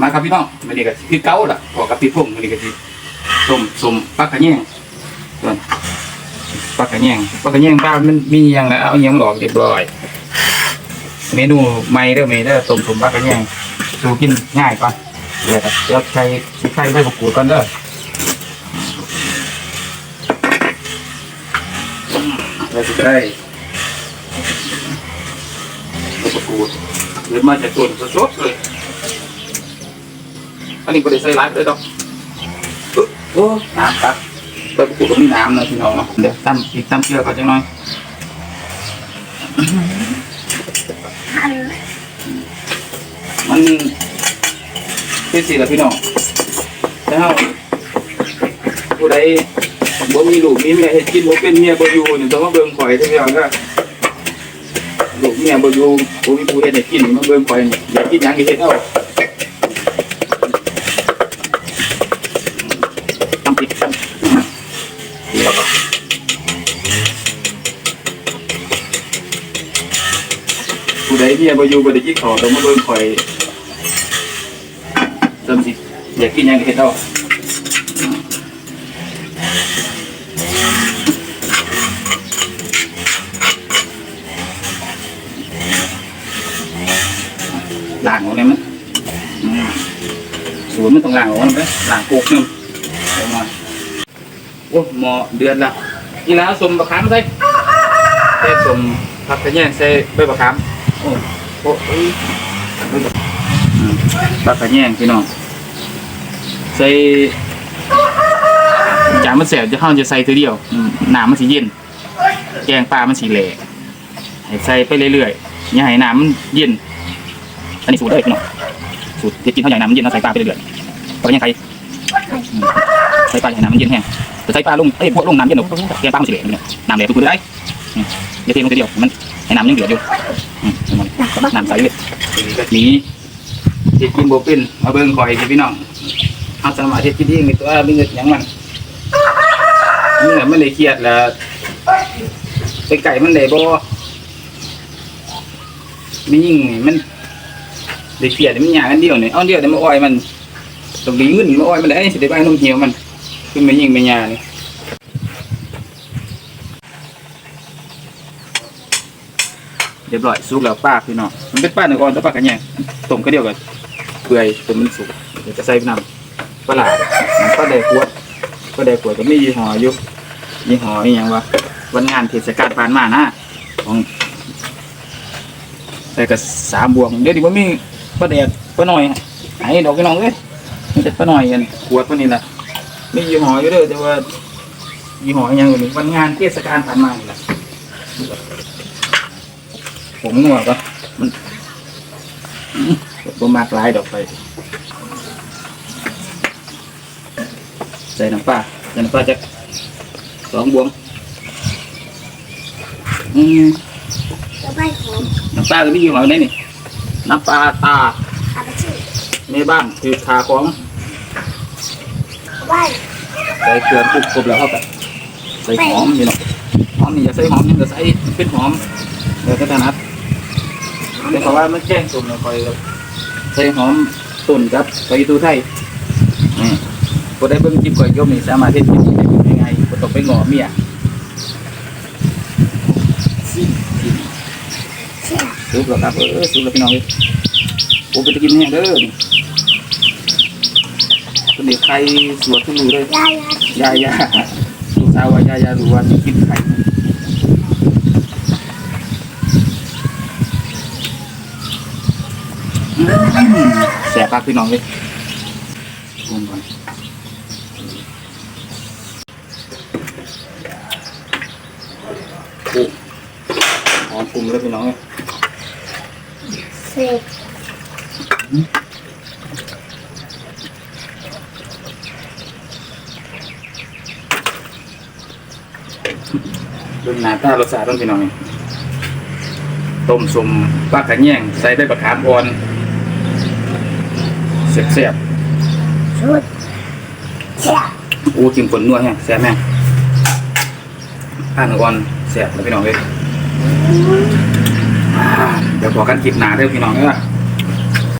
มาครับพี่น้องมันนี่ก็คือเก้าล่ะพอกับพี่พุ่งมันนี่ก็คือต้มสมปลากระแยงส่วนปลากระแยงปลากระแยงบ้านมันมีอย่างละเอาอย่างหลอกเรียบร้อย เมนูใหม่เด้อเมนูเด้อต้มสมปลากระแยงสูกินง่ายก่อนเดี๋ยวเดี๋ยวใช้ใช้ใบมะกรูดก่อนเด้ออืมเราจะได้ใบมะกรูดหรือมาจากต้นสดๆเลย อันนี้ก็ได้ใส่ไลฟ์เลยดอกอึ๊บโอ้น้ำครับเปิดกูก็มีน้ำนะพี่น้องเนาะเดี๋ยวตั้มอีกตั้มเกลือก่อนจังหน่อยมันคือสิละพี่น้องแล้วผู้ใดบ่มีลูกมีเมียเฮ็ดกินบ่เป็นเมียบ่อยู่นี่ต้องมาเบิ่งข่อยเด้อพี่น้องเด้อลูกเมียบ่อยู่บ่มีผู้เฮ็ดให้กินมาเบิ่งข่อยนี่อยากกินหยังก็เฮ็ดเอา ผู้ใดเมียบ่อยู่บ่ได้กินข้าวต้องมาเบิ่งข่อยเติมสิอยากกินหยังก็เฮ็ดเอาล้างออกเลยมั้ยอืมสูตรมันต้องล้างออกมันไปล้างโคกนึงเอามา โอ้หมอเดือนละนี่ล้วสมบะขามใส่ใส่สมผักกระแยงใส่ใบมะขามโอ้โหเอ้ยอืมผักกระแยงพี่น้องใส่จานมันเสียจะเข้าจะใส่ตัวเดียวน้ำมันสีเย็น แกงปลามันสีแหล่ใส่ไปเรื่อยๆอย่าให้น้ำมันเย็นอันนี้สูตรเลยพี่น้องสูตรที่กินเท่าไหร่น้ำมันเย็นเราใส่ปลาไปเรื่อยๆผักกระแยงไทย ใส่ปลาให้น้ำมันเย็นแห้งแต่ใส่ปลาลุงเอ้ยพวกลุงน้ำเย็นหนูแกงปลามันสิเหลวเนี่ยน้ำเหลวคือได้อย่าเทลงทีเดียวมันให้น้ำยังเหลืออยู่น้ำใสเลยนี่เฮ็ดกินโบเป็นมาเบิ่งข่อยสินพี่น้องเอาสมาธิกินเองนี่ตัวมีเงินยังมันเมื่อมันเลยเครียดแล้วไปไก่มันเลยบ่มียิ่งมันเลยเครียดมันอย่างอันเดียวเนี่เอาอันเดียวแต่มาอ้อยมัน ตรงนี้เงินมาอ้อยมันได้สิได้ไปนุ่มเหี่ยวมันขึ้นมายิงไปยานี่เรียบร้อยสุกแล้วป้าพี่น้องมันเป็นป้าหนึ่งอ่อนแต่ป้ากันแยงต้มก็เดียวกันเปื่อยจนมันสุกเดี๋ยวจะใส่น้ำปลาหลาดน้ำปลาแดกขวดปลาแดกขวดก็มียี่ห้ออยู่ยี่ห้ออีหยังวะวันงานเทศกาลผ่านมานะของแต่ก็สามบวงเดี๋ยวนี้มันมีปลาแดกปลาหน่อยไอ้ดอกพี่น้องเอ้ย มันจะปะหน่อยกันขวดพวกนี้แหละไม่ยี่ห้ออยู่เด้อแต่ว่ายี่ห้ออยังอื่นวันงานเทศกาลผ่านมานี่แหละผมนัวก็มันอื้อบ่มากหลายดอกไปใส่น้ำปลาใส่น้ำปลาจะสองบวงอืมจะไปหอมน้ำปลาก็มียี่ห้อไหนนี่น้ำปลาตา อาไปชื่อ ในบ้านคือทาของไป ใส่เกลือคลุกครบแล้วเข้าไปใส่หอมนี่เนาะหอมนี่อย่าใส่หอมนี่ก็ใส่เป็นหอมเดี๋ยวก็ถนัดแต่เพราะว่ามันแจ้งตุ่มเราคอยใส่หอมตุ่นครับใส่ตูไทยนี่พอได้เบิ่งคลิปก่อยโยมนี่สามารถเฮ็ดกินได้ง่ายๆบ่ต้องไปงอเมียสิเชี่ยสุกแล้วครับเออสุกแล้วพี่น้องเอ้ยโอ้ไปจะกินแห้งเด้อ นี่คนเด็กไข่สวดทุกรูเลยยายายายาลูกสาวว่ายายารู้ว่านี่กินไข่อืมแสบปากพี่น้องเลยปรุงก่อนปรุงหอมปรุงแล้วพี่น้องเลยเสก เรื่องหน้าตารสชาติต้องพี่น้องนี่ต้มสมปลากระแยงใส่ใบมะขามอ่อนเสียบชุดเชี่ยๆโอ้กินผลนัวแฮะแซ่บแม่ข้าวหนึ่งอ่อนแซ่บแล้วพี่น้องเลยเดี๋ยวบอกันคลิปหนาเด้อพี่น้องเด้อ